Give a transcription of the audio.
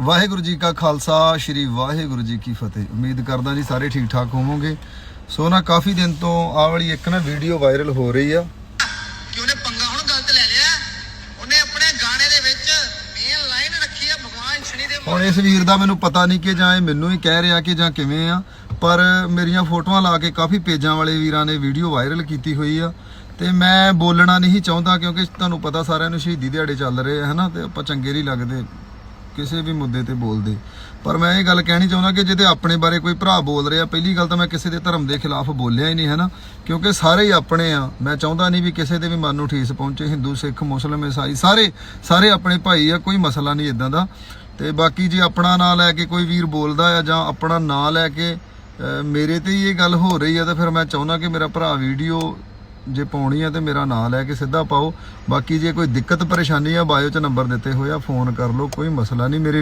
ਵਾਹਿਗੁਰੂ ਜੀ ਕਾ ਖਾਲਸਾ ਸ੍ਰੀ ਵਾਹਿਗੁਰੂ ਜੀ ਕੀ ਫਤਿਹ। ਉਮੀਦ ਕਰਦਾ ਜੀ ਸਾਰੇ ਠੀਕ ਠਾਕ ਹੋਵੋਗੇ। ਸੋ ਨਾ ਕਾਫੀ ਦਿਨ ਤੋਂ ਆਹ ਵਾਲੀ ਇੱਕ ਨਾ ਵੀਡੀਓ ਵਾਇਰਲ ਹੋ ਰਹੀ ਆ। ਕਿ ਉਹਨੇ ਪੰਗਾ ਹੁਣ ਗਲਤ ਲੈ ਲਿਆ। ਉਹਨੇ ਆਪਣੇ ਗਾਣੇ ਦੇ ਵਿੱਚ ਮੇਨ ਲਾਈਨ ਰੱਖੀ ਆ ਭਗਵਾਨ ਸ਼੍ਰੀ ਦੇ ਹੁਣ ਇਸ ਵੀਰ ਦਾ ਮੈਨੂੰ ਪਤਾ ਨਹੀਂ ਕਿ ਜਾਂ ਇਹ ਮੈਨੂੰ ਹੀ ਕਹਿ ਰਿਹਾ ਕਿ ਜਾਂ ਕਿਵੇਂ ਆ ਪਰ ਮੇਰੀਆਂ ਫੋਟੋਆਂ ਲਾ ਕੇ ਕਾਫੀ ਪੇਜਾਂ ਵਾਲੇ ਵੀਰਾਂ ਨੇ ਵੀਡੀਓ ਵਾਇਰਲ ਕੀਤੀ ਹੋਈ ਆ। ਤੇ ਮੈਂ ਬੋਲਣਾ ਨਹੀਂ ਚਾਹੁੰਦਾ ਕਿਉਂਕਿ ਤੁਹਾਨੂੰ ਪਤਾ ਸਾਰਿਆਂ ਨੂੰ ਸ਼ਹੀਦੀ ਦਿਹਾੜੇ ਚੱਲ ਰਹੇ ਆ ਹਨਾ? ਤੇ ਆਪਾਂ ਚੰਗੇ ਨਹੀਂ ਲੱਗਦੇ। ਕਿਸੇ ਵੀ ਮੁੱਦੇ ਤੇ ਬੋਲਦੇ। ਪਰ ਮੈਂ ਇਹ ਗੱਲ ਕਹਿਣੀ ਚਾਹੁੰਦਾ ਕਿ ਜਿਹਦੇ ਆਪਣੇ ਬਾਰੇ ਕੋਈ ਭਰਾ ਬੋਲ ਰਿਹਾ, ਪਹਿਲੀ ਗੱਲ ਤਾਂ ਮੈਂ ਕਿਸੇ ਦੇ ਧਰਮ ਦੇ ਖਿਲਾਫ ਬੋਲਿਆ ਹੀ ਨਹੀਂ, ਹੈ ਨਾ? ਕਿਉਂਕਿ ਸਾਰੇ ਹੀ ਆਪਣੇ ਆ। ਮੈਂ ਚਾਹੁੰਦਾ ਨਹੀਂ ਵੀ ਕਿਸੇ ਦੇ ਵੀ ਮਨ ਨੂੰ ਠੇਸ ਪਹੁੰਚੇ, ਹਿੰਦੂ, ਸਿੱਖ ਮੁਸਲਮਾਨ ਈਸਾਈ, ਸਾਰੇ ਸਾਰੇ ਆਪਣੇ ਭਾਈ ਆ, ਕੋਈ ਮਸਲਾ ਨਹੀਂ ਇਦਾਂ ਦਾ। ਤੇ ਬਾਕੀ ਜੇ ਆਪਣਾ ਨਾਂ ਲੈ ਕੇ ਕੋਈ ਵੀਰ ਬੋਲਦਾ ਆ ਜਾਂ ਆਪਣਾ ਨਾਂ ਲੈ ਕੇ ਮੇਰੇ ਤੇ ਹੀ ਇਹ ਗੱਲ ਹੋ ਰਹੀ ਆ, ਤਾਂ ਫਿਰ ਮੈਂ ਚਾਹੁੰਦਾ ਕਿ ਮੇਰਾ ਭਰਾ ਵੀਡੀਓ ਜੇ ਪਾਉਣੀ ਆ ਤੇ ਮੇਰਾ ਨਾਂ ਲੈ ਕੇ ਸਿੱਧਾ ਪਾਓ। ਬਾਕੀ ਜੇ ਕੋਈ ਦਿੱਕਤ, ਪਰੇਸ਼ਾਨੀ ਆ, ਬਾਇਓ 'ਚ ਨੰਬਰ ਦਿੱਤੇ ਹੋਏ ਆ, ਫੋਨ ਕਰ ਲਓ, ਕੋਈ ਮਸਲਾ ਨਹੀਂ। ਮੇਰੇ